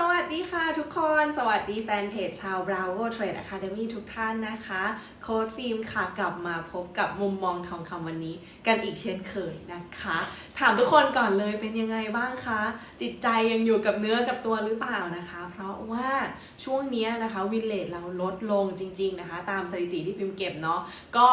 สวัสดีค่ะทุกคน สวัสดีแฟนเพจชาว Bravo Trade Academy ทุกท่านนะคะ โค้ดฟิล์มค่ะกลับมาพบกับมุมมองทองคำวันนี้ กันอีกเช่นเคยนะคะ ถามทุกคนก่อนเลยเป็นยังไงบ้างคะ จิตใจยังอยู่กับเนื้อกับตัวหรือเปล่านะคะ เพราะว่าช่วงนี้นะคะวินเลทเราลดลงจริง ๆนะคะ ตามสถิติที่ฟิล์มเก็บเนาะก็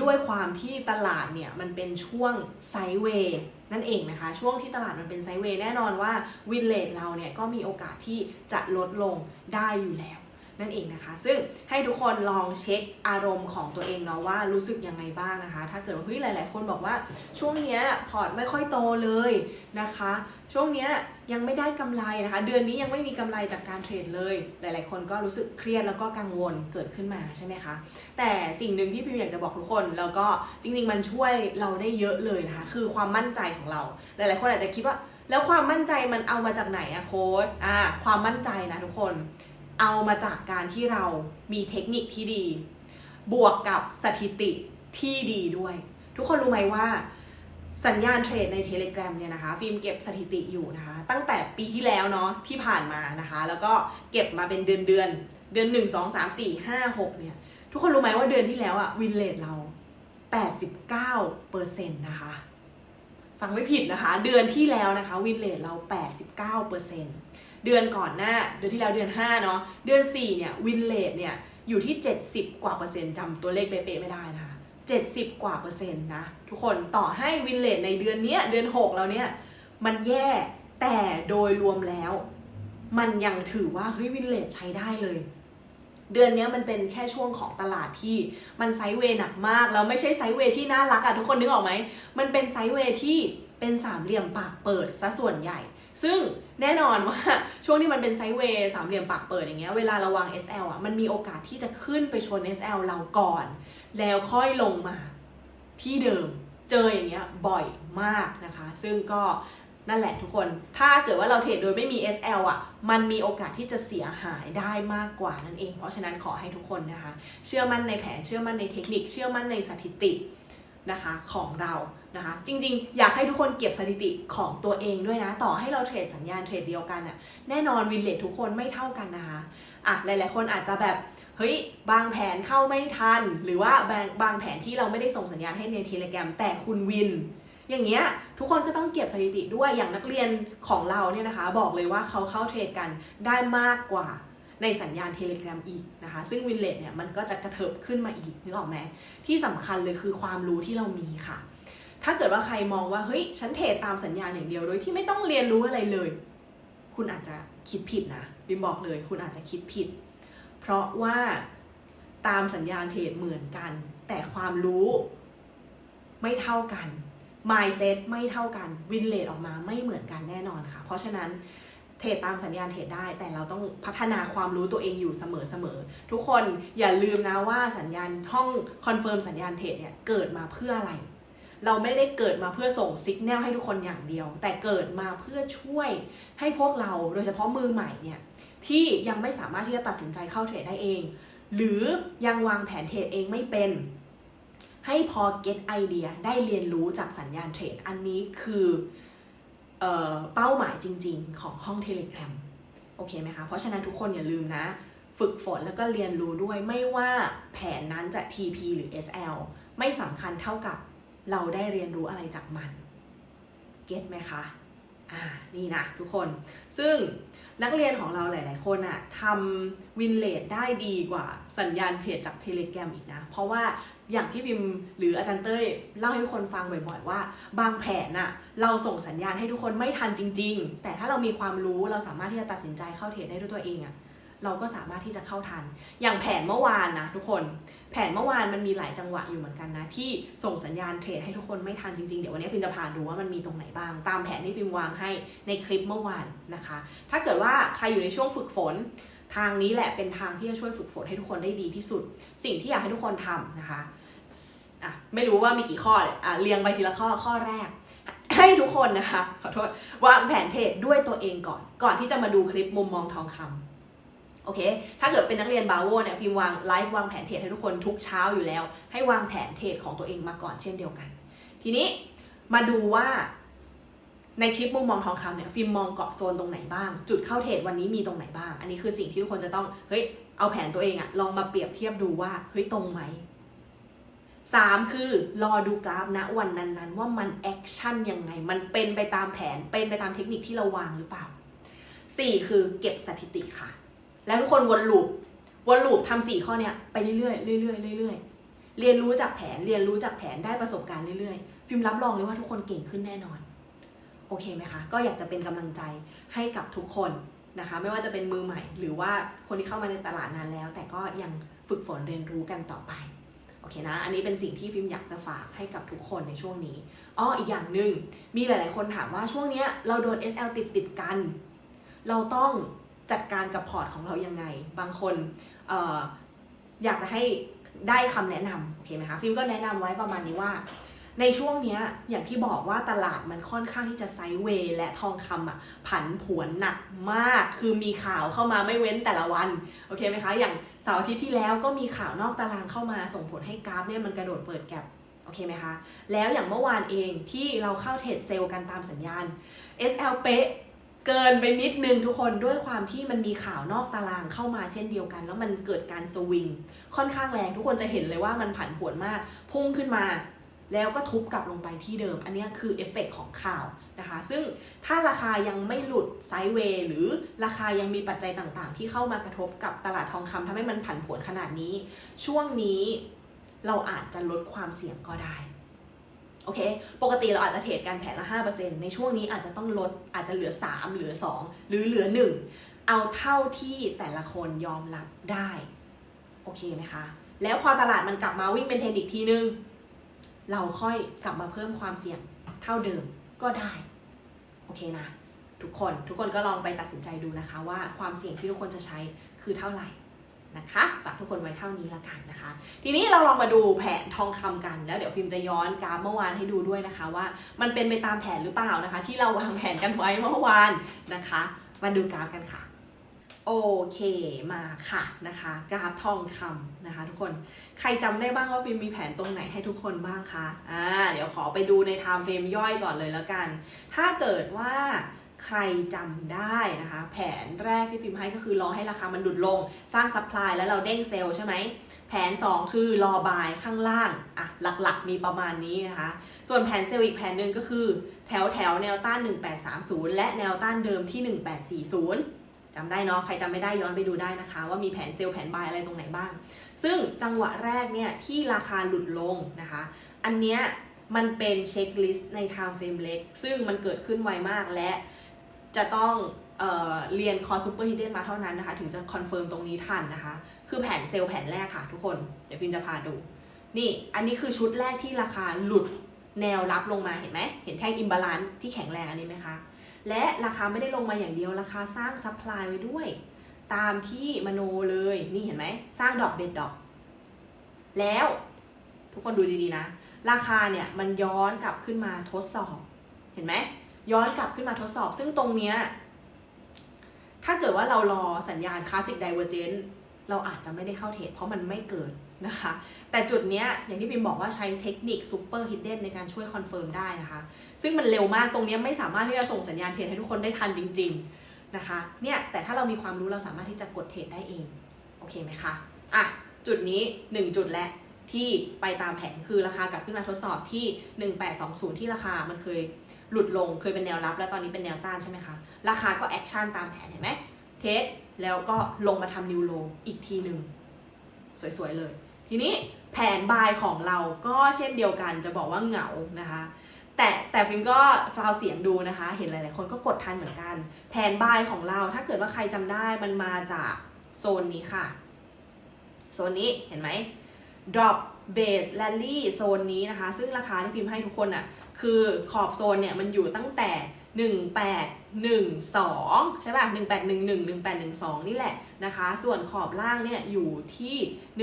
ด้วยความที่ตลาดเนี่ยมันเป็นช่วงไซด์เวย์ นั่นเองนะคะ ช่วงที่ตลาดมันเป็นไซเวย์แน่นอนว่าวินเลทเราเนี่ยก็มีโอกาสที่จะลดลงได้อยู่แล้ว นั่นเองนะคะ ซึ่งให้ทุกคนลองเช็คอารมณ์ของตัวเองเนาะว่ารู้สึกยังไงบ้างนะคะ ถ้าเกิดว่าเฮ้ยหลาย ๆ คนบอกว่าช่วงเนี้ยพอร์ตไม่ค่อยโตเลยนะคะ ช่วงเนี้ยยังไม่ได้กำไรนะคะ เดือนนี้ยังไม่มีกำไรจากการเทรดเลย หลาย ๆ คนก็รู้สึกเครียดแล้วก็กังวลเกิดขึ้นมาใช่ไหมคะแต่สิ่งหนึ่งที่พิมอยากจะบอกทุกคนแล้วก็จริง ๆ มันช่วยเราได้เยอะเลยนะคะ คือความมั่นใจของเรา หลาย ๆ คนอาจจะคิดว่าแล้วความมั่นใจมันเอามาจากไหนอะโค้ดอ่าความมั่นใจนะทุกคน เอามาจากการที่เรามีเทคนิคที่ดี บวกกับสถิติที่ดีด้วย ทุกคนรู้ไหมว่าสัญญาณเทรดใน Telegram เนี่ยนะคะ ฟิล์มเก็บสถิติอยู่นะคะ ตั้งแต่ปีที่แล้วเนาะที่ผ่านมานะคะ แล้วก็เก็บมาเป็นเดือนเดือน เดือน 1 2 3 4 5 6 เนี่ย ทุกคนรู้ไหมว่าเดือนที่แล้วอะวินเลทเรา 89เปอร์เซ็นต์นะคะ ฟังไม่ผิดนะคะ เดือนที่แล้วนะคะ วินเลทเรา 89เปอร์เซ็นต์ เดือนก่อนหน้า เดือนที่แล้วเดือน 5 เนาะ เดือน 4 เนี่ย วินเลทเนี่ย อยู่ที่ 70 กว่าเปอร์เซ็นต์จำตัวเลขเป๊ะๆไม่ได้นะคะ70 กว่าเปอร์เซ็นต์นะ ทุกคนต่อให้วินเลทในเดือนเนี้ยเดือน 6 แล้วเนี่ย มันแย่แต่โดยรวมแล้ว มันยังถือว่าเฮ้ยวินเลทใช้ได้เลยเดือนเนี้ยมันเป็นแค่ช่วงของตลาดที่มันไซด์เวย์หนักมาก แล้วไม่ใช่ไซด์เวย์ที่น่ารักอะทุกคนนึกออกไหม มันเป็นไซด์เวย์ที่เป็นสามเหลี่ยมปากเปิดซะส่วนใหญ่ ซึ่ง แน่นอนว่าช่วงที่มันเป็นไซด์เวย์สามเหลี่ยมปากเปิดอย่างเงี้ยเวลาระวาง SL อะมันมีโอกาสที่จะขึ้นไปชน SL เราก่อน แล้วค่อยลงมาที่เดิมเจออย่างเงี้ยบ่อยมากนะคะ ซึ่งก็นั่นแหละทุกคน ถ้าเกิดว่าเราเทรดโดยไม่มี SL อะ มันมีโอกาสที่จะเสียหายได้มากกว่านั่นเอง เพราะฉะนั้นขอให้ทุกคนนะคะ เชื่อมั่นในแผน เชื่อมั่นในเทคนิค เชื่อมั่นในสถิติ นะคะของเรานะคะจริงๆ อยากให้ทุกคนเก็บสถิติของตัวเองด้วยนะ ต่อให้เราเทรดสัญญาณเทรดเดียวกันอะแน่นอนวินเลททุกคนไม่เท่ากันนะคะอะหลายๆคนอาจจะแบบเฮ้ยบางแผนเข้าไม่ทัน หรือว่าบางบางแผนที่เราไม่ได้ส่งสัญญาณให้ในเทเล gram แต่คุณวิน อย่างเงี้ยทุกคนก็ต้องเก็บสถิติด้วยอย่างนักเรียนของเราเนี่ยนะคะ บอกเลยว่าเขาเข้าเทรดกันได้มากกว่า ในสัญญาณเทเล gram อีกนะคะ ซึ่งวินเลทเนี่ยมันก็จะกระเถิบขึ้นมาอีกนึกออกไหมที่สำคัญเลยคือความรู้ที่เรามีค่ะ ถ้าเกิดว่าใครมองว่าเฮ้ยฉันเทรดตามสัญญาณอย่างเดียวโดยที่ไม่ต้องเรียนรู้อะไรเลย คุณอาจจะคิดผิดนะบิมบอกเลย คุณอาจจะคิดผิด เพราะว่าตามสัญญาณเทรดเหมือนกัน แต่ความรู้ไม่เท่ากัน mindset ไม่เท่ากันวินเลทออกมาไม่เหมือนกันแน่นอนค่ะ เพราะฉะนั้น เทรดตามสัญญาณเทรดได้ แต่เราต้องพัฒนาความรู้ตัวเองอยู่เสมอๆทุกคนอย่าลืมนะว่าสัญญาณห้องคอนเฟิร์มสัญญาณเทรดเนี่ยเกิดมาเพื่ออะไร เราไม่ได้เกิดมาเพื่อส่งสัญญาณให้ทุกคนอย่างเดียว แต่เกิดมาเพื่อช่วยให้พวกเราโดยเฉพาะมือใหม่เนี่ยที่ยังไม่สามารถที่จะตัดสินใจเข้าเทรดได้เอง หรือยังวางแผนเทรดเองไม่เป็น ให้พอ get ไอเดียได้เรียนรู้จากสัญญาณเทรดอันนี้คือ เป้าหมายจริง ๆ ของห้องเทเลกรัมโอเคไหมคะ เพราะฉะนั้นทุกคนอย่าลืมนะ ฝึกฝนแล้วก็เรียนรู้ด้วยไม่ว่าแผนนั้นจะ TP หรือ SL ไม่สำคัญเท่ากับเราได้เรียนรู้อะไรจากมัน เก็ตไหมคะ อ่า นี่นะทุกคน ซึ่ง นักเรียนของเราหลาย ๆ คนอะทำวินเลดได้ดีกว่าสัญญาณเทรดจากเทเล gram อีกนะ เพราะว่าอย่างที่พิมหรืออาจารย์เต้ยเล่าให้ทุกคนฟังบ่อย ๆ ว่า บางแผนอะเราส่งสัญญาณให้ทุกคนไม่ทันจริง ๆ แต่ถ้าเรามีความรู้เราสามารถที่จะตัดสินใจเข้าเทรดได้ด้วยตัวเองอะเราก็สามารถที่จะเข้าทัน อย่างแผนเมื่อวานนะทุกคน แผนเมื่อวานมันมีหลายจังหวะอยู่เหมือนกันนะ ที่ส่งสัญญาณเทรดให้ทุกคนไม่ทันจริงๆ เดี๋ยววันนี้ฟิล์มจะพาดูว่ามันมีตรงไหนบ้าง ตามแผนที่ฟิล์มวางให้ในคลิปเมื่อวานนะคะ ถ้าเกิดว่าใครอยู่ในช่วงฝึกฝน ทางนี้แหละเป็นทางที่จะช่วยฝึกฝนให้ทุกคนได้ดีที่สุด สิ่งที่อยากให้ทุกคนทำนะคะอะไม่รู้ว่ามีกี่ข้อเลยอะเรียงไปทีละข้อข้อแรกให้ทุกคนนะคะ ขอโทษวางแผนเทรดด้วยตัวเองก่อน ก่อนที่จะมาดูคลิปมุมมองทองคำ โอเค ถ้าเกิดเป็นนักเรียนบาโวเนี่ยฟิล์มวางไลฟ์วางแผนเทรดให้ทุกคนทุกเช้าอยู่แล้ว ให้วางแผนเทรดของตัวเองมาก่อนเช่นเดียวกัน ทีนี้มาดูว่าในคลิปมุมมองทองคำเนี่ยฟิล์มมองเกาะโซนตรงไหนบ้าง จุดเข้าเทรดวันนี้มีตรงไหนบ้าง อันนี้คือสิ่งที่ทุกคนจะต้องเฮ้ยเอาแผนตัวเองอะลองมาเปรียบเทียบดูว่าเฮ้ยตรงไหมสามคือรอดูกราฟนะวันนั้นๆ ว่ามันแอคชั่นยังไง มันเป็นไปตามแผนเป็นไปตามเทคนิคที่เราวางหรือเปล่าสี่คือเก็บสถิติค่ะ แล้วทุกคนวนลูปวนลูปทำสี่ข้อเนี้ยไปเรื่อยๆเรื่อยๆเรื่อยๆเรียนรู้จากแผนเรียนรู้จากแผนได้ประสบการณ์เรื่อยๆ ฟิล์มรับรองเลยว่าทุกคนเก่งขึ้นแน่นอน โอเคไหมคะ ก็อยากจะเป็นกำลังใจให้กับทุกคนนะคะ ไม่ว่าจะเป็นมือใหม่ หรือว่าคนที่เข้ามาในตลาดนานแล้ว แต่ก็ยังฝึกฝนเรียนรู้กันต่อไปโอเคนะ อันนี้เป็นสิ่งที่ฟิล์มอยากจะฝากให้กับทุกคนในช่วงนี้ อ้อ อีกอย่างหนึ่งมีหลาย ๆ คนถามว่าช่วงเนี้ยเราโดน SL ติดติดกัน เราต้อง จัดการกับพอร์ตของเรายังไง บางคนอออยากจะให้ได้คำแนะนำโอเคไหมคะ ฟิล์มก็แนะนำไว้ประมาณนี้ว่า ในช่วงนี้อย่างที่บอกว่าตลาดมันค่อนข้างที่จะไซด์เวย์และทองคำอะผันผวนหนักมาก คือมีข่าวเข้ามาไม่เว้นแต่ละวัน โอเคไหมคะ อย่างเสาร์อาทิตย์ที่แล้วก็มีข่าวนอกตารางเข้ามาส่งผลให้กราฟเนี่ยมันกระโดดเปิดแก็บโอเคไหมคะ แล้วอย่างเมื่อวานเองที่เราเข้าเทรดเซลล์กันตามสัญญาณ SL เป๊ะ เกินไปนิดนึงทุกคนด้วยความที่มันมีข่าวนอกตารางเข้ามาเช่นเดียวกัน แล้วมันเกิดการสวิงค่อนข้างแรงทุกคนจะเห็นเลยว่ามันผันผวนมาก พุ่งขึ้นมา แล้วก็ทุบกลับลงไปที่เดิม อันนี้คือเอฟเฟกของข่าวนะคะ ซึ่งถ้าราคายังไม่หลุดไซด์เวย์หรือราคายังมีปัจจัยต่างๆ ที่เข้ามากระทบกับตลาดทองคำทำให้มันผันผวนขนาดนี้ ช่วงนี้เราอาจจะลดความเสี่ยงก็ได้ โอเค ปกติเราอาจจะเทรดกันแผนละ 5%ในช่วงนี้อาจจะต้องลดอาจจะเหลือ 3 เหลือ 2 หรือเหลือ 1 เอาเท่าที่แต่ละคนยอมรับได้ โอเคไหมคะ แล้วพอตลาดมันกลับมาวิ่งเป็นเทรนอีกทีนึง เราค่อยกลับมาเพิ่มความเสี่ยงเท่าเดิมก็ได้ โอเคนะ ทุกคนทุกคนก็ลองไปตัดสินใจดูนะคะว่าความเสี่ยงที่ทุกคนจะใช้คือเท่าไหร่ นะคะฝากทุกคนไว้เท่านี้ละกันนะคะ ทีนี้เราลองมาดูแผนทองคำกัน แล้วเดี๋ยวฟิล์มจะย้อนกราฟเมื่อวานให้ดูด้วยนะคะ ว่ามันเป็นไปตามแผนหรือเปล่านะคะ ที่เราวางแผนกันไว้เมื่อวานนะคะมาดูกราฟกันค่ะโอเคมาค่ะนะคะกราฟทองคำนะคะ ทุกคนใครจำได้บ้างว่าฟิล์มมีแผนตรงไหนให้ทุกคนบ้างคะอ่าเดี๋ยวขอไปดูในไทม์เฟรมย่อยก่อนเลยแล้วกัน ถ้าเกิดว่า ใครจำได้นะคะ แผนแรกที่ฟิล์มให้ก็คือรอให้ราคามันดุดลง สร้างซัพพลายแล้วเราเด้งเซลล์ใช่ไหมแผน 2 คือรอบายข้างล่างอะหลักๆ มีประมาณนี้นะคะ ส่วนแผนเซลล์อีกแผนหนึ่งก็คือ แถวแถวแนวต้าน 1830 และแนวต้านเดิมที่ 1840จำได้เนาะใครจำไม่ได้ย้อนไปดูได้นะคะ ว่ามีแผนเซลล์แผนบายอะไรตรงไหนบ้าง ซึ่งจังหวะแรกเนี่ยที่ราคาหลุดลงนะคะ อันเนี้ยมันเป็นเช็คลิสต์ใน time frame เล็กซึ่งมันเกิดขึ้นไวมากและ จะต้องเออเรียนคอร์ซูเปอร์ฮิดเดนมาเท่านั้นนะคะ ถึงจะคอนเฟิร์มตรงนี้ทันนะคะ คือแผนเซลล์แผนแรกค่ะทุกคน เดี๋ยวพิมจะพาดู นี่อันนี้คือชุดแรกที่ราคาหลุดแนวรับลงมาเห็นไหม เห็นแท่งอิมบาลานซ์ที่แข็งแรงอันนี้ไหมคะ และราคาไม่ได้ลงมาอย่างเดียว ราคาสร้างซัพพลายไว้ด้วย ตามที่มโนเลย นี่เห็นไหม สร้างดอกเบ็ดดอก แล้วทุกคนดูดีๆนะ ราคาเนี่ยมันย้อนกลับขึ้นมาทดสอบ เห็นไหม ย้อนกลับขึ้นมาทดสอบ ซึ่งตรงเนี้ยถ้าเกิดว่าเรารอสัญญาณคลาสสิกไดเวอร์เจนเราอาจจะไม่ได้เข้าเทรดเพราะมันไม่เกิดนะคะ แต่จุดเนี้ยอย่างที่พิมบอกว่าใช้เทคนิคซูเปอร์ฮิดเด้นในการช่วยคอนเฟิร์มได้นะคะ ซึ่งมันเร็วมากตรงนี้ไม่สามารถที่จะส่งสัญญาณเทรดให้ทุกคนได้ทันจริง ๆนะคะเนี่ยแต่ถ้าเรามีความรู้เราสามารถที่จะกดเทรดได้เองโอเคไหมคะอะจุดนี้ 1 จุดและที่ไปตามแผนคือราคากลับขึ้นมาทดสอบที่ 1820 ที่ราคามันเคย หลุดลงเคยเป็นแนวรับ แล้วตอนนี้เป็นแนวต้านใช่ไหมคะ ราคาก็แอคชั่นตามแผนเห็นไหมเทสแล้วก็ลงมาทำนิวโลอีกทีหนึ่งสวยๆเลย ทีนี้แผนบายของเราก็เช่นเดียวกันจะบอกว่าเหงานะคะแต่แต่ฟิล์มก็ฟาวเสียงดูนะคะ เห็นหลาย ๆ คนก็กดทันเหมือนกัน แผนบายของเราถ้าเกิดว่าใครจำได้มันมาจากโซนนี้ค่ะ โซนนี้เห็นไหม drop base rally โซนนี้นะคะ ซึ่งราคาที่พิมพ์ให้ทุกคนอะ คือขอบโซนเนี่ยมันอยู่ตั้งแต่ 1812 ใช่ป่ะ 1811 1812 นี่แหละนะคะ ส่วนขอบล่างเนี่ยอยู่ที่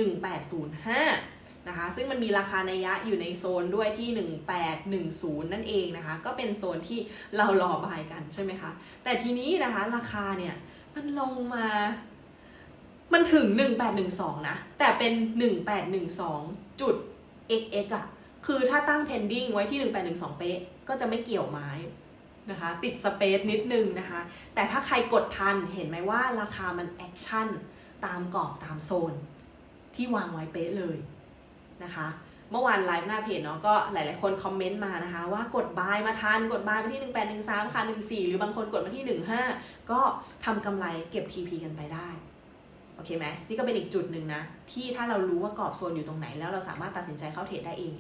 1805 นะคะ ซึ่งมันมีราคานัยยะอยู่ในโซนด้วยที่ 1810 นั่นเองนะคะ ก็เป็นโซนที่เรารอบายกันใช่ไหมคะ แต่ทีนี้นะคะราคาเนี่ยมันลงมามันถึง 1812 นะ แต่เป็น 1812 จุด xx อะ คือถ้าตั้ง pending ไว้ที่ 1812 เป๊ะ ก็จะไม่เกี่ยวไม้นะคะ ติดสเปซนิดนึงนะคะ แต่ถ้าใครกดทันเห็นไหมว่าราคามันแอคชั่นตามกรอบตามโซน ที่วางไว้เป๊ะเลยนะคะ เมื่อวานไลฟ์หน้าเพจเนาะก็หลายๆคนคอมเมนต์มานะคะ ว่ากดบายมาทัน กดบายมาที่ 1813 ค่ะ 14 หรือบางคนกดมาที่ 15 ก็ทำกำไรเก็บ TP กันไปได้โอเคไหมนี่ก็เป็นอีกจุดหนึ่งนะ ที่ถ้าเรารู้ว่ากรอบโซนอยู่ตรงไหนแล้วเราสามารถตัดสินใจเข้าเทรดได้เอง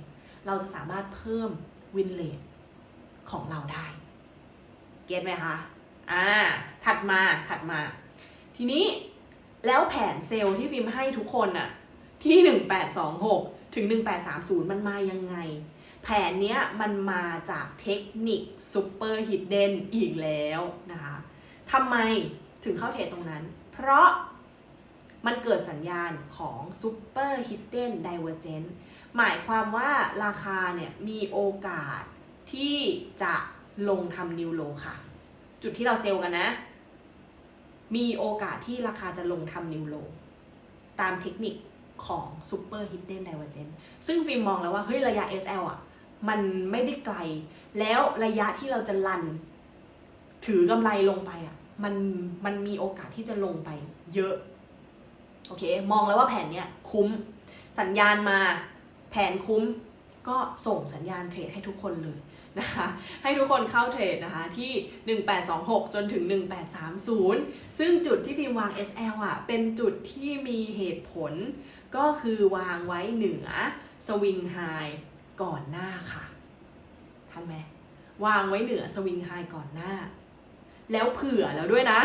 เราจะสามารถเพิ่มวินเลทของเราได้ เก็ตไหมคะ อ่า ถัดมา ถัดมา ทีนี้แล้วแผนเซลล์ที่พิมพ์ให้ทุกคนน่ะ ที่ 1826 ถึง 1830 มันมายังไง แผนเนี้ยมันมาจากเทคนิคซูเปอร์ฮิดเด้นอีกแล้วนะคะทำไมถึงเข้าเทรดตรงนั้น เพราะมันเกิดสัญญาณของ Super Hidden Divergence หมายความว่าราคาเนี่ยมีโอกาสที่จะลงทำนิวโลค่ะ จุดที่เราเซลล์กันนะ มีโอกาสที่ราคาจะลงทำนิวโล ตามเทคนิคของ Super Hidden Divergence ซึ่งฟิล์มมองแล้วว่า เฮ้ย ระยะ SL อะ มันไม่ได้ไกล แล้วระยะที่เราจะลัน ถือกำไรลงไปอะ มัน มันมีโอกาสที่จะลงไปเยอะ โอเค มองแล้วว่าแผนเนี้ยคุ้ม สัญญาณมา แผนคุ้มก็ส่งสัญญาณเทรดให้ทุกคนเลยนะคะ ให้ทุกคนเข้าเทรดนะคะที่ 1826 จนถึง 1830 ซึ่งจุดที่พิมวาง SL อะ เป็นจุดที่มีเหตุผล ก็คือวางไว้เหนือสวิงไฮก่อนหน้าค่ะ ทันไหมวางไว้เหนือสวิงไฮก่อนหน้า แล้วเผื่อแล้วด้วยนะ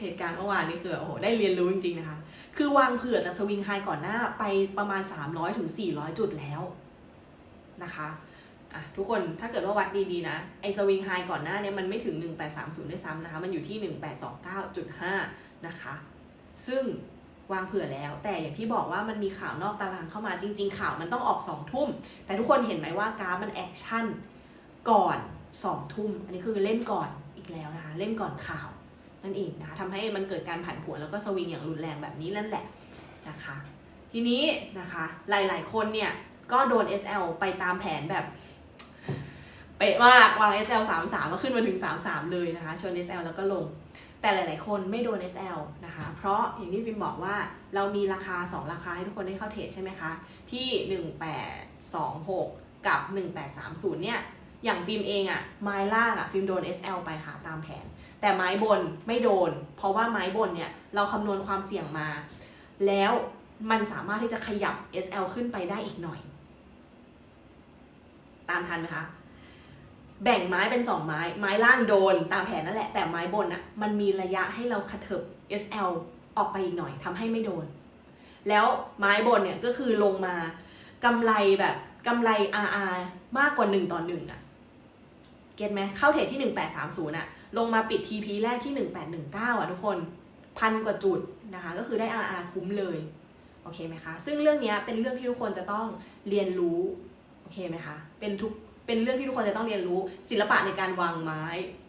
เหตุการณ์เมื่อวานนี้คือโอ้โหได้เรียนรู้จริงๆนะคะ คือวางเผื่อจากสวิงไฮก่อนหน้าไปประมาณ 300ถึง400 จุดแล้วนะคะอะทุกคนถ้าเกิดว่าวัดดีๆนะ ไอสวิงไฮก่อนหน้าเนี่ยมันไม่ถึง 1830ด้วยซ้ำนะคะ มันอยู่ที่ 1829.5 นะคะ ซึ่งวางเผื่อแล้ว แต่อย่างที่บอกว่ามันมีข่าวนอกตารางเข้ามาจริง ๆ ข่าวมันต้องออก2ทุ่ม แต่ทุกคนเห็นไหมว่ากราฟมันแอคชั่นก่อน 2ทุ่ม อันนี้คือเล่นก่อนอีกแล้วนะคะ เล่นก่อนข่าวนั่นเองนะคะทำให้มันเกิดการผันผวนแล้วก็สวิงอย่างรุนแรงแบบนี้นั่นแหละนะคะ ทีนี้นะคะหลายๆ คนเนี่ยก็โดน SL ไปตามแผนแบบเป๊ะมากวาง SL 3 3ก็ขึ้นมาถึง 3 3 เลยนะคะชน SL แล้วก็ลง แต่หลาย ๆ คนไม่โดน SL นะคะ เพราะอย่างที่ฟิมบอกว่าเรามีราคา 2 ราคาให้ทุกคนได้เข้าเทรดใช่ไหมคะ ที่ 1826 กับ 1830 เนี่ย อย่างฟิล์มเองอะไม้ล่างอะฟิล์มโดน SL ไปค่ะตามแผน แต่ไม้บนไม่โดน เพราะว่าไม้บนเนี่ยเราคำนวณความเสี่ยงมา แล้วมันสามารถที่จะขยับ SL ขึ้นไปได้อีกหน่อย ตามทันไหมคะแบ่งไม้เป็น 2 ไม้ ไม้ล่างโดนตามแผนนั่นแหละ แต่ไม้บนอะมันมีระยะให้เราขะเถิบ SL ออกไปอีกหน่อยทำให้ไม่โดน แล้วไม้บนเนี่ยก็คือลงมากำไรแบบกำไร RR มากกว่า 1 ต่อ1อะ เก็ตไหมเข้าเทรดที่ 1830อะลงมาปิด TP แรกที่ 1819อะทุกคนพันกว่าจุดนะคะ ก็คือได้ RR คุ้มเลยโอเคไหมคะซึ่งเรื่องนี้เป็นเรื่องที่ทุกคนจะต้องเรียนรู้โอเคไหมคะเป็นทุกเป็นเรื่องที่ทุกคนจะต้องเรียนรู้ศิลปะในการวางไม้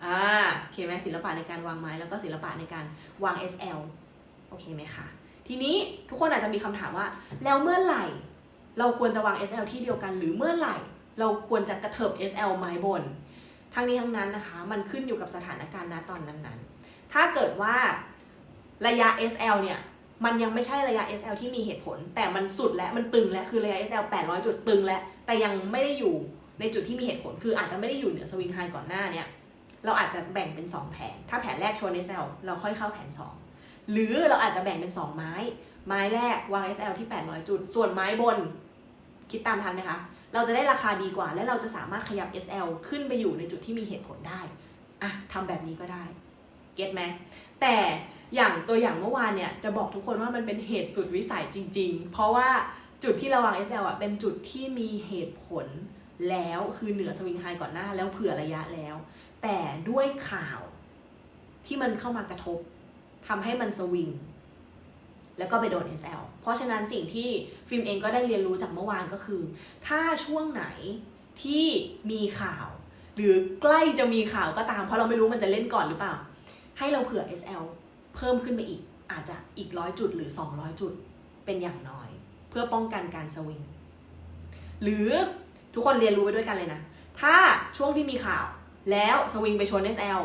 อ่าโอเคไหมศิลปะในการวางไม้แล้วก็ศิลปะในการวาง SL โอเคไหมคะทีนี้ทุกคนอาจจะมีคำถามว่า แล้วเมื่อไหร่ เราควรจะวาง SL ที่เดียวกัน หรือเมื่อไหร่ เราควรจะกระเถิบ SL ไม้บน ทั้งนี้ทั้งนั้นนะคะ มันขึ้นอยู่กับสถานการณ์ณตอนนั้นๆ ถ้าเกิดว่าระยะ SL เนี่ย มันยังไม่ใช่ระยะ SL ที่มีเหตุผล แต่มันสุดและมันตึงและคือระยะ SL 800 จุดตึงและแต่ยังไม่ได้อยู่ในจุดที่มีเหตุผล คืออาจจะไม่ได้อยู่เหนือสวิงไฮก่อนหน้าเนี่ย เราอาจจะแบ่งเป็น 2 แผน ถ้าแผนแรกชน SL เราค่อยเข้าแผน 2 หรือเราอาจจะแบ่งเป็น 2 ไม้ ไม้แรกวาง SL ที่ 800 จุด ส่วนไม้บน คิดตามทันไหมคะ เราจะได้ราคาดีกว่า และเราจะสามารถขยับ SL ขึ้นไปอยู่ในจุดที่มีเหตุผลได้อะทำแบบนี้ก็ได้ เก็ตไหม แต่อย่างตัวอย่างเมื่อวานเนี่ย จะบอกทุกคนว่ามันเป็นเหตุสุดวิสัยจริง ๆ เพราะว่าจุดที่เราวาง SL อะเป็นจุดที่มีเหตุผลแล้วคือเหนือสวิงไฮก่อนหน้าแล้วเผื่อระยะแล้ว แต่ด้วยข่าวที่มันเข้ามากระทบทำให้มันสวิง แล้วก็ไปโดน SL เพราะฉะนั้นสิ่งที่ฟิล์มเองก็ได้เรียนรู้จากเมื่อวานก็คือ ถ้าช่วงไหนที่มีข่าว หรือใกล้จะมีข่าวก็ตาม เพราะเราไม่รู้มันจะเล่นก่อนหรือเปล่า ให้เราเผื่อ SL เพิ่มขึ้นไปอีก อาจจะอีกร้อยจุดหรือ 200 จุดเป็นอย่างน้อย เพื่อป้องกันการสวิง หรือทุกคนเรียนรู้ไปด้วยกันเลยนะ ถ้าช่วงที่มีข่าวแล้วสวิงไปชน SL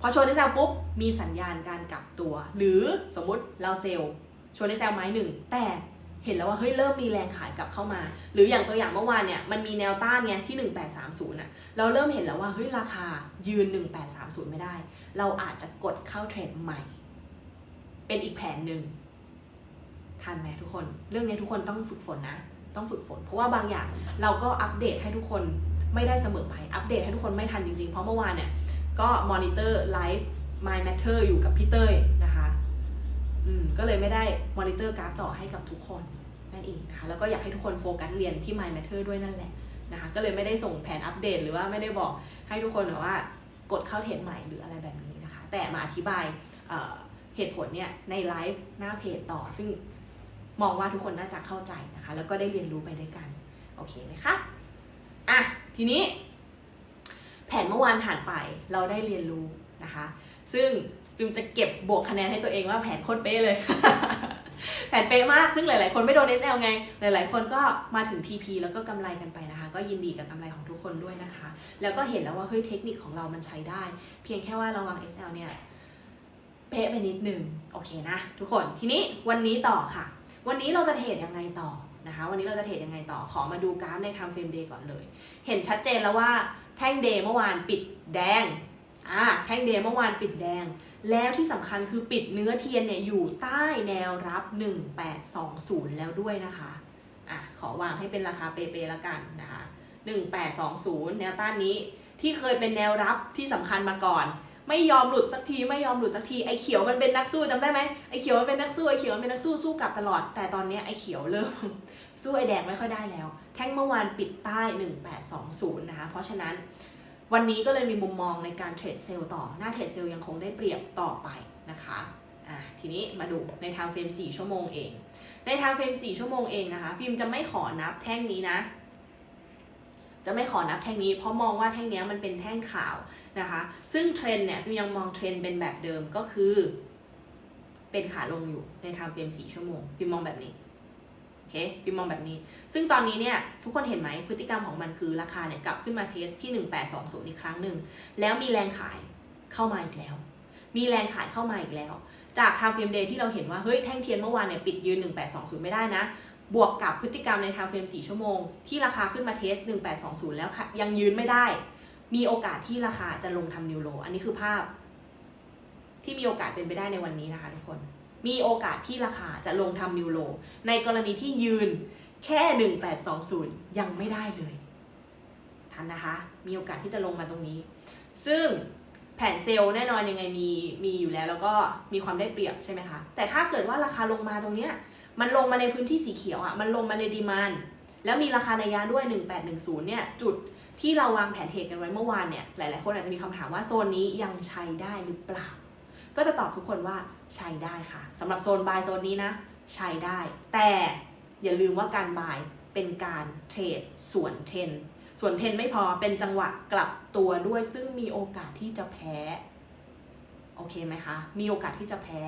พอชน SL ปุ๊บมีสัญญาณการกลับตัว หรือสมมุติเราเซลล์ ชวน SL ไม้หนึ่งแต่เห็นแล้วว่าเฮ้ยเริ่มมีแรงขายกลับเข้ามา หรืออย่างตัวอย่างเมื่อวานเนี่ยมันมีแนวต้านเนี่ยที่ 1830อะเราเริ่มเห็นแล้วว่าเฮ้ยราคายืน 1830 ไม่ได้ เราอาจจะกดเข้าเทรดใหม่ เป็นอีกแผนหนึ่งทันไหมทุกคน เรื่องนี้ทุกคนต้องฝึกฝนนะ ต้องฝึกฝน เพราะว่าบางอย่างเราก็อัปเดตให้ทุกคนไม่ได้เสมอไปอัปเดตให้ทุกคนไม่ทันจริงๆ เพราะเมื่อวานเนี่ยก็มอนิเตอร์ไลฟ์ My Matter อยู่กับพี่เต้ยนะคะ ก็เลยไม่ได้มอนิเตอร์กราฟต่อให้กับทุกคนนั่นเองนะคะแล้วก็อยากให้ทุกคนโฟกัสเรียนที่ My Matter ด้วยนั่นแหละนะคะก็เลยไม่ได้ส่งแผนอัปเดต หรือว่าไม่ได้บอกให้ทุกคนแบบว่ากดเข้าเทรดใหม่หรืออะไรแบบนี้นะคะ แต่มาอธิบายเเหตุผลเนี่ยในไลฟ์หน้าเพจต่อ ซึ่งมองว่าทุกคนน่าจะเข้าใจนะคะ แล้วก็ได้เรียนรู้ไปด้วยกัน โอเคไหมคะอะทีนี้ แผนเมื่อวานผ่านไปเราได้เรียนรู้นะคะ ซึ่ง ฟิล์มจะเก็บบวกคะแนนให้ตัวเองว่าแผนโคตรเป๊ะเลย แผนเป๊ะมากซึ่งหลาย ๆ คนไม่โดน SL ไง หลาย ๆ คนก็มาถึง TP แล้วก็กำไรกันไปนะคะ ก็ยินดีกับกำไรของทุกคนด้วยนะคะ แล้วก็เห็นแล้วว่าเฮ้ยเทคนิคของเรามันใช้ได้ เพียงแค่ว่าระวัง SL เนี่ยเป๊ะไปนิดนึงโอเคนะ ทุกคนทีนี้วันนี้ต่อค่ะ วันนี้เราจะเทรดยังไงต่อนะคะ วันนี้เราจะเทรดยังไงต่อขอมาดูกราฟใน time frame day ก่อนเลย เห็นชัดเจนแล้วว่าแท่งเดย์เมื่อวานปิดแดงอ่าแท่งเดย์เมื่อวานปิดแดง แล้วที่สำคัญคือปิดเนื้อเทียนเนี่ยอยู่ใต้แนวรับ 1820 แล้วด้วยนะคะอะขอวางให้เป็นราคาเป๊ะๆล้วกันนะคะ 1820 แนวต้านนี้ที่เคยเป็นแนวรับที่สำคัญมาก่อน ไม่ยอมหลุดสักทีไม่ยอมหลุดสักทีไอ้เขียวมันเป็นนักสู้จำได้ไหมไอ้เขียวมันเป็นนักสู้ไอ้เขียวมันเป็นนักสู้สู้กลับตลอด แต่ตอนนี้ไอ้เขียวเริ่มสู้ไอ้แดงไม่ค่อยได้แล้ว แท่งเมื่อวานปิดใต้ 1820 นะคะเพราะฉะนั้น วันนี้ก็เลยมีมุมมองในการเทรดเซลล์ต่อ หน้าเทรดเซลล์ยังคงได้เปรียบต่อไปนะคะอะทีนี้มาดูในทางเฟรม 4 ชั่วโมงเอง ในทางเฟรม 4 ชั่วโมงเองนะคะ ฟิล์มจะไม่ขอนับแท่งนี้นะ จะไม่ขอนับแท่งนี้ เพราะมองว่าแท่งนี้มันเป็นแท่งขาวนะคะ ซึ่งเทรนเนี่ยฟิล์มยังมองเทรนเป็นแบบเดิมก็คือ เป็นขาลงอยู่ในทางเฟรม 4 ชั่วโมง ฟิล์มมองแบบนี้ เคฟิล์มมองแบบนี้ ซึ่งตอนนี้เนี่ยทุกคนเห็นไหมพฤติกรรมของมันคือราคาเนี่ยกลับขึ้นมาเทสที่ 1820 อีกครั้งหนึ่ง แล้วมีแรงขายเข้ามาอีกแล้ว มีแรงขายเข้ามาอีกแล้ว จากทางเฟรมเดย์ที่เราเห็นว่า เฮ้ย แท่งเทียนเมื่อวานเนี่ยปิดยืน 1820 ไม่ได้นะ บวกกับพฤติกรรมในทางเฟรม 4 ชั่วโมง ที่ราคาขึ้นมาเทส 1820 แล้วยังยืนไม่ได้ มีโอกาสที่ราคาจะลงทำนิวโล อันนี้คือภาพ ที่มีโอกาสเป็นไปได้ในวันนี้นะคะทุกคน มีโอกาสที่ราคาจะลงทำนิวโล ในกรณีที่ยืนแค่ 1820 ยังไม่ได้เลย ทันนะคะ มีโอกาสที่จะลงมาตรงนี้ ซึ่งแผนเซลล์แน่นอนยังไงมีมีอยู่แล้ว แล้วก็มีความได้เปรียบใช่ไหมคะ แต่ถ้าเกิดว่าราคาลงมาตรงเนี้ยมันลงมาในพื้นที่สีเขียวอะ่ะมันลงมาในดีมานแล้วมีราคาในยาด้วย 1810 เนี่ย จุดที่เราวางแผนเทรดกันไว้เมื่อวานเนี่ย หลาย ๆ คนอาจจะมีคำถามว่าโซนนี้ยังใช้ได้หรือเปล่า ก็จะตอบทุกคนว่าใช้ได้ค่ะสำหรับโซนบายโซนนี้นะ ใช้ได้ แต่อย่าลืมว่าการบายเป็นการเทรดส่วนเทน ส่วนเทนไม่พอเป็นจังหวะกลับตัวด้วย ซึ่งมีโอกาสที่จะแพ้โอเคไหมคะ มีโอกาสที่จะแพ้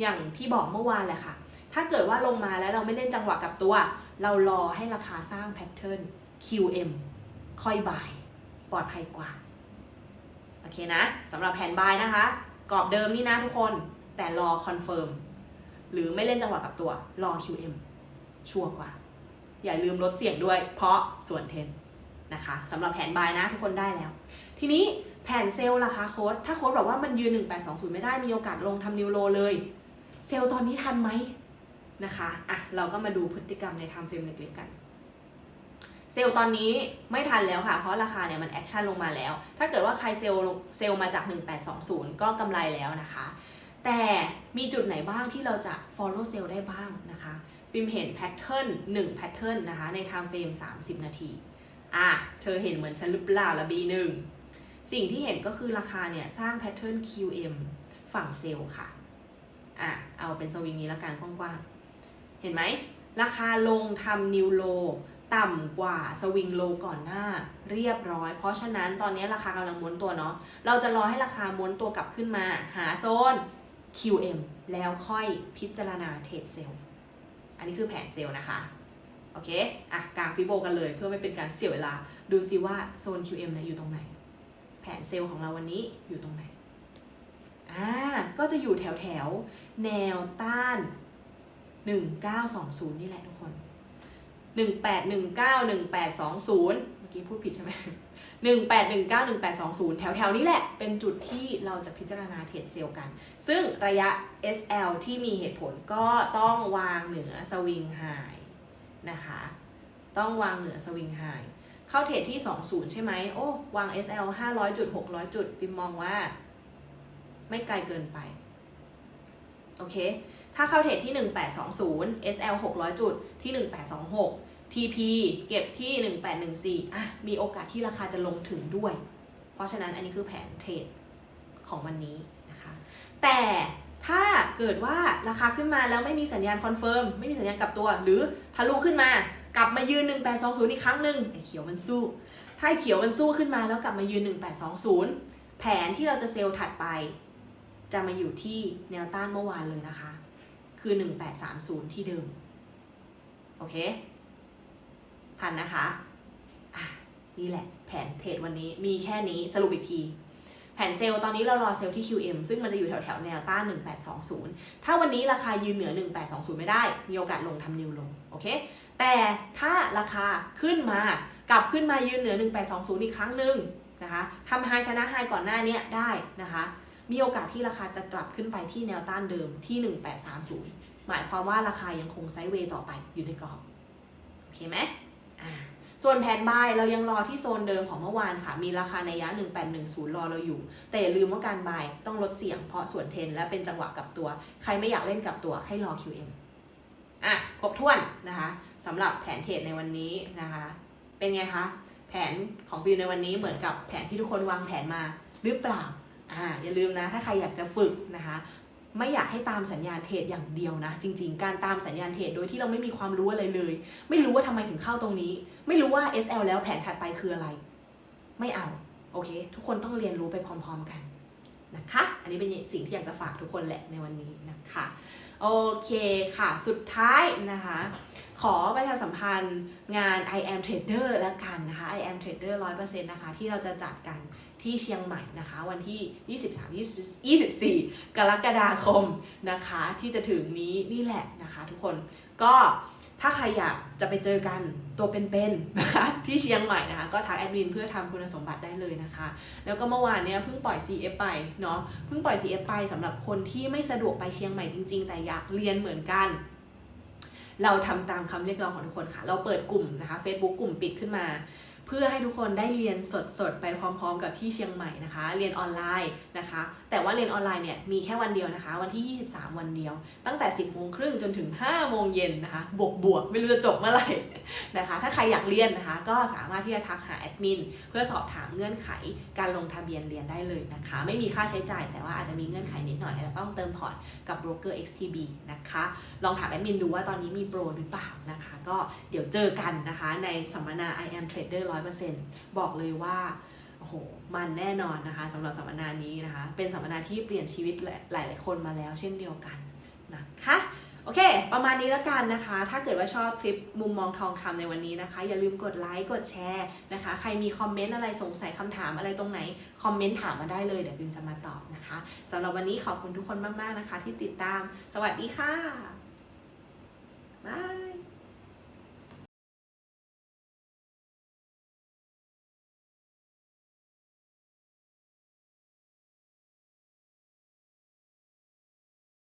อย่างที่บอกเมื่อวานแหละค่ะ ถ้าเกิดว่าลงมาแล้วเราไม่เล่นจังหวะกลับตัว เรารอให้ราคาสร้างแพทเทิร์น QM ค่อยบาย ปลอดภัยกว่า โอเคนะ สำหรับแผนบายนะคะ กรอบเดิมนี่นะทุกคนแต่รอคอนเฟิร์มหรือไม่เล่นจังหวะกับตัว รอ QM ชัวร์กว่า อย่าลืมลดเสี่ยงด้วย เพราะส่วนเทนนะคะสำหรับแผนบายนะทุกคนได้แล้ว ทีนี้แผนเซลล์ราคาโค้ดถ้าโค้ดบอกว่ามันยืน 1820 ไม่ได้มีโอกาสลงทำนิวโลเลย เซลล์ตอนนี้ทันไหมนะคะอะเราก็มาดูพฤติกรรมใน time frame เล็กๆกัน เซลล์ตอนนี้ไม่ทันแล้วค่ะ เพราะราคาเนี่ยมันแอคชั่นลงมาแล้ว ถ้าเกิดว่าใครเซลล์เซลล์มาจาก 1820 ก็กำไรแล้วนะคะ แต่มีจุดไหนบ้างที่เราจะ follow sell ได้บ้างนะคะฟิล์มเห็นแพทเทิร์น1แพทเทิร์นนะคะใน time frame 30 นาที อะ เธอเห็นเหมือนฉันหรือเปล่าละ B1 สิ่งที่เห็นก็คือราคาเนี่ยสร้างแพทเทิร์น QM ฝั่งเซลล์ค่ะ อะ เอาเป็นสวิงนี้ละกันกว้างๆ เห็นไหม ราคาลงทำนิวโล ต่ำกว่าสวิงโลก่อนหน้าเรียบร้อย เพราะฉะนั้นตอนนี้ราคากำลังม้วนตัวเนาะเราจะรอให้ราคาม้วนตัวกลับขึ้นมา หาโซน QM แล้วค่อยพิจารณาเทรดเซลล์อันนี้คือแผนเซลล์นะคะ โอเค อะกางฟิโบกันเลยเพื่อไม่เป็นการเสียเวลา ดูซิว่าโซน QM นี่ยอยู่ตรงไหน แผนเซลล์ของเราวันนี้อยู่ตรงไหน อ่า ก็จะอยู่แถวแถวแนวต้าน 1920 นี่แหละทุกคน 1819 1820 เมื่อกี้พูดผิดใช่ไหม1819 1820แถวแถวๆ นี้แหละ เป็นจุดที่เราจะพิจารณาเทรดเซลล์กัน ซึ่งระยะ SL ที่มีเหตุผลก็ต้องวางเหนือสวิงไฮนะคะ ต้องวางเหนือสวิงไฮเข้าเทรดที่ 20 ใช่ไหม โอ้ วาง SL 500จุด600 จุดปิมมองว่า ไม่ไกลเกินไป โอเค ถ้าเข้าเทรดที่ 1820 SL 600 จุดที่ 1826 TP เก็บที่ 1814 อะ มีโอกาสที่ราคาจะลงถึงด้วย เพราะฉะนั้นอันนี้คือแผนเทรดของวันนี้นะคะ แต่ถ้าเกิดว่าราคาขึ้นมาแล้วไม่มีสัญญาณคอนเฟิร์ม ไม่มีสัญญาณกลับตัว หรือทะลุขึ้นมากลับมายืน 1820 อีกครั้งหนึ่งไอ้เขียวมันสู้ ถ้าเขียวมันสู้ขึ้นมาแล้วกลับมายืน 1820 แผนที่เราจะเซลล์ถัดไป จะมาอยู่ที่แนวต้านเมื่อวานเลยนะคะ คือ 1830 ที่เดิม โอเค ทันนะคะอะนี่แหละแผนเทรดวันนี้มีแค่นี้สรุปอีกที แผนเซลล์ตอนนี้เรารอเซลล์ที่ QM ซึ่งมันจะอยู่แถวแถวๆแนวต้าน 1820 ถ้าวันนี้ราคายืนเหนือ 1820 ไม่ได้ มีโอกาสลงทำนิวลง โอเค แต่ถ้าราคาขึ้นมากลับขึ้นมายืนเหนือ 1820 อีกครั้งหนึ่งนะคะทำไฮชนะไฮก่อนหน้านี้ได้นะคะ มีโอกาสที่ราคาจะกลับขึ้นไปที่แนวต้านเดิมที่ 1830 หมายความว่าราคายังคงไซด์เวย์ต่อไปอยู่ในกรอบ โอเคไหม ส่วนแผนบายเรายังรอที่โซนเดิมของเมื่อวานค่ะ มีราคาในยะ 1810 รอเราอยู่ แต่อย่าลืมว่าการบายต้องลดเสี่ยงเพราะส่วนเทนและเป็นจังหวะกับตัว ใครไม่อยากเล่นกับตัวให้รอ QM อะครบถ้วนนะคะสำหรับแผนเทรดในวันนี้นะคะ เป็นไงคะ แผนของบิวในวันนี้เหมือนกับแผนที่ทุกคนวางแผนมาหรือเปล่าอ่าอย่าลืมนะ ถ้าใครอยากจะฝึกนะคะ ไม่อยากให้ตามสัญญาณเทรดอย่างเดียวนะ จริง ๆ การตามสัญญาณเทรดโดยที่เราไม่มีความรู้อะไรเลย ไม่รู้ว่าทำไมถึงเข้าตรงนี้ ไม่รู้ว่า SL แล้วแผนถัดไปคืออะไร ไม่เอา โอเค ทุกคนต้องเรียนรู้ไปพร้อม ๆ กันนะคะ อันนี้เป็นสิ่งที่อยากจะฝากทุกคนแหละในวันนี้นะคะ โอเคค่ะ สุดท้ายนะคะ ขอประชาสัมพันธ์งาน I am Trader แล้วกันนะคะ I am Trader 100%นะคะที่เราจะจัดกัน ที่เชียงใหม่นะคะ วันที่ 23 24 กรกฎาคมนะคะ ที่จะถึงนี้นี่แหละนะคะ ทุกคนก็ถ้าใครอยากจะไปเจอกันตัวเป็นๆนะคะที่เชียงใหม่นะคะก็ทักแอดมินเพื่อทำคุณสมบัติได้เลยนะคะ แล้วก็เมื่อวานเนี้ยเพิ่งปล่อย CF ไปเนาะเพิ่งปล่อย CF ไปสำหรับคนที่ไม่สะดวกไปเชียงใหม่จริง ๆ แต่อยากเรียนเหมือนกัน เราทำตามคำเรียกร้องของทุกคนค่ะ เราเปิดกลุ่มนะคะ Facebook กลุ่มปิดขึ้นมา เพื่อให้ทุกคนได้เรียนสดๆ ไปพร้อมๆ กับที่เชียงใหม่นะคะ เรียนออนไลน์นะคะ แต่ว่าเรียนออนไลน์เนี่ยมีแค่วันเดียวนะคะ วันที่ 23 วันเดียว ตั้งแต่ 10โมงครึ่งจนถึง 5 โมงเย็นนะคะ บวกบวกๆไม่รู้จะจบเมื่อไหร่นะคะ ถ้าใครอยากเรียนนะคะ ก็สามารถที่จะทักหาแอดมินเพื่อสอบถามเงื่อนไขการลงทะเบียนเรียนได้เลยนะคะ ไม่มีค่าใช้จ่าย แต่ว่าอาจจะมีเงื่อนไขนิดหน่อยอาจจะต้องเติมพอร์ตกับโบรกเกอร์ XTB นะคะ ลองถามแอดมินดูว่าตอนนี้มีโปรหรือเปล่านะคะ ก็เดี๋ยวเจอกันนะคะในสัมมนา I am Trader 100%บอกเลยว่า โอ้โห มันแน่นอนนะคะสำหรับสัมมนานี้นะคะ เป็นสัมมนาที่เปลี่ยนชีวิตหลาย ๆ คนมาแล้วเช่นเดียวกันนะคะ โอเค ประมาณนี้แล้วกันนะคะ ถ้าเกิดว่าชอบคลิปมุมมองทองคำในวันนี้นะคะ อย่าลืมกดไลค์ กดแชร์นะคะ ใครมีคอมเมนต์อะไรสงสัยคำถามอะไรตรงไหน คอมเมนต์ถามมาได้เลย เดี๋ยวบิมจะมาตอบนะคะสำหรับวันนี้ขอบคุณทุกคนมาก ๆ นะคะ ที่ติดตาม สวัสดีค่ะ บาย